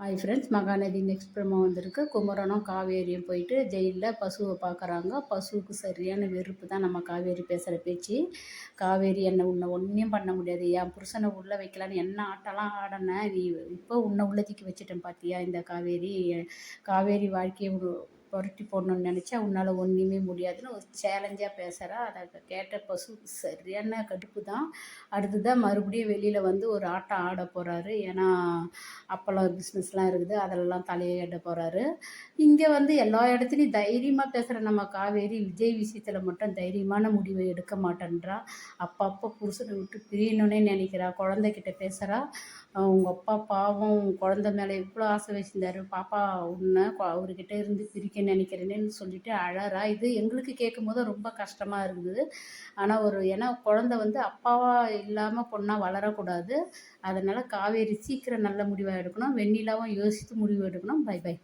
Hi friends Mahanadi next பிரமா வந்திருக்கு. குமரனும் காவேரியும் போயிட்டு ஜெயிலில் பசுவை பார்க்குறாங்க பசுவுக்கு சரியான வெறுப்பு தான் நம்ம காவேரி பேசுகிற பேச்சு. காவேரி என்னை உன்னை ஒன்றையும் பண்ண முடியாது. என் புருஷனை உள்ளே வைக்கலான்னு என்ன ஆட்டெல்லாம் ஆடினேன் நீ இப்போ உன்னை உள்ளதிக்கு வச்சுட்டேன் பார்த்தியா இந்த காவேரி? காவேரி வாழ்க்கையை புரட்டி போடணும்னு நினச்சா உன்னால் ஒன்றுமே முடியாதுன்னு ஒரு சேலஞ்சாக பேசுகிறா அதை கேட்ட பசு சரியான கடுப்பு தான் அடுத்ததான் மறுபடியும் வெளியில் வந்து ஒரு ஆட்டம் ஆட போகிறாரு ஏன்னா அப்பளம் பிஸ்னஸ்லாம் இருக்குது. அதிலெல்லாம் தலையிட போகிறாரு இங்கே வந்து எல்லா இடத்துலையும் தைரியமாக பேசுகிற நம்ம காவேரி விஜய் விஷயத்தில் மட்டும் தைரியமான முடிவை எடுக்க மாட்டேன்றா. அப்பப்போ புருஷனை விட்டு பிரியணுன்னே நினைக்கிறா. குழந்தைகிட்ட பேசுகிறா உங்கள் அப்பா பாவம் குழந்த மேலே எவ்வளோ ஆசை வச்சுருந்தாரு. பாப்பா உன்னை அவர்கிட்ட இருந்து பிரிக்க நினைக்கிறேன்னு சொல்லிட்டு அழறா. இது எங்களுக்கு கேட்கும் போது ரொம்ப கஷ்டமாக இருந்தது. ஆனால் ஒரு ஏன்னா குழந்த வந்து அப்பாவாக இல்லாமல் பொண்ணாக வளரக்கூடாது. அதனால் காவேரி சீக்கிரம் நல்ல முடிவாக எடுக்கணும். வெண்ணிலாவும் யோசித்து முடிவு எடுக்கணும். Bye bye.